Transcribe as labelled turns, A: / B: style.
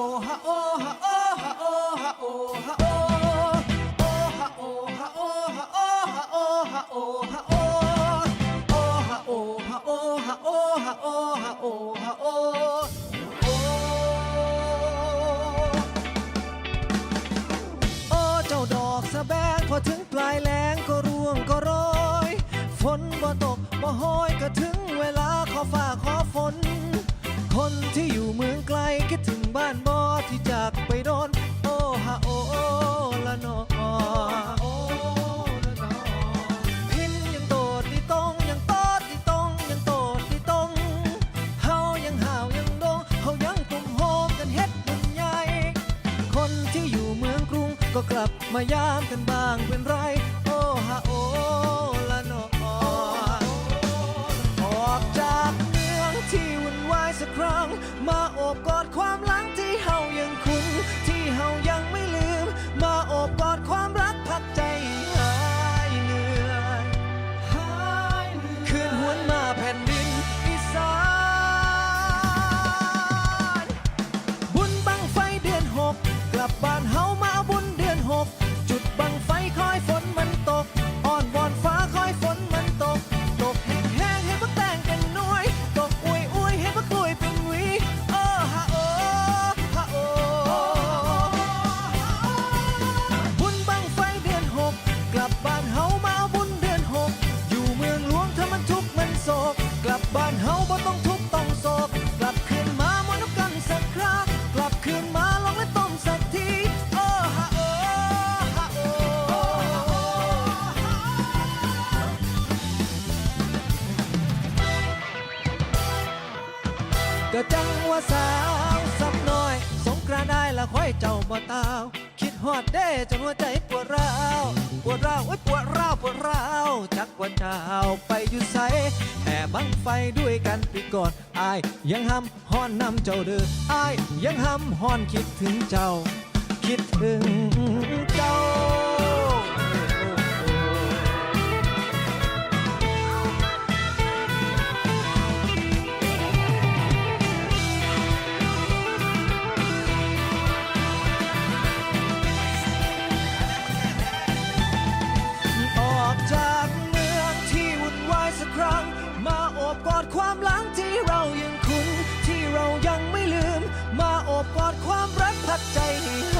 A: ฮะโอฮะโอฮะโอฮะโอฮะโอโอฮะโอฮะโอฮะโอฮะโอฮะโอฮะโอโอฮะโอฮะโอฮะโอฮะโอฮะโอฮะโอโอเจ้าดอกสะแบงพอถึงปลายแลงก็ร่วงก็โรยฝนบ่ตกบ่ห้อยก็ถึงเวลาขอฝ่าขอฝน คนที่อยู่เมืองไกลคิดานบ่ที่จากไปโดน โอฮะโอละนอโอ้ละนอพินยังโตดที่ตรงยังโตดที่ตรงยังโตดที่ตรงเฮายังห่าวยังดงเฮายังตุ่มโฮมกันเฮ็ดบุญใหญ่ คนที่อยู่เมืองกรุงก็กลับมายามกันบ้างเป็นไร โอฮะโอละนอออกจากเมืองที่วุ่นวายสักครั้งมาโอบกอดความ ก็จังว่าสาวสักน่อย สงกรานได้ละค่อยเจ้าบ่ตาว คิดฮอดเด้จนหัวใจปวดร้าวปวดร้าวโอ้ปวดร้าวปวดร้าวจักว่าเจ้าไปอยู่ไสแห่บังไฟด้วยกันปีก่อนอายยังห้ำฮ้อนนำเจ้าเด้ออายยังห้ำฮ้อนคิดถึงเจ้า คิดถึงเยังไม่ลืม มาโอบกอดความรักพัดใจให้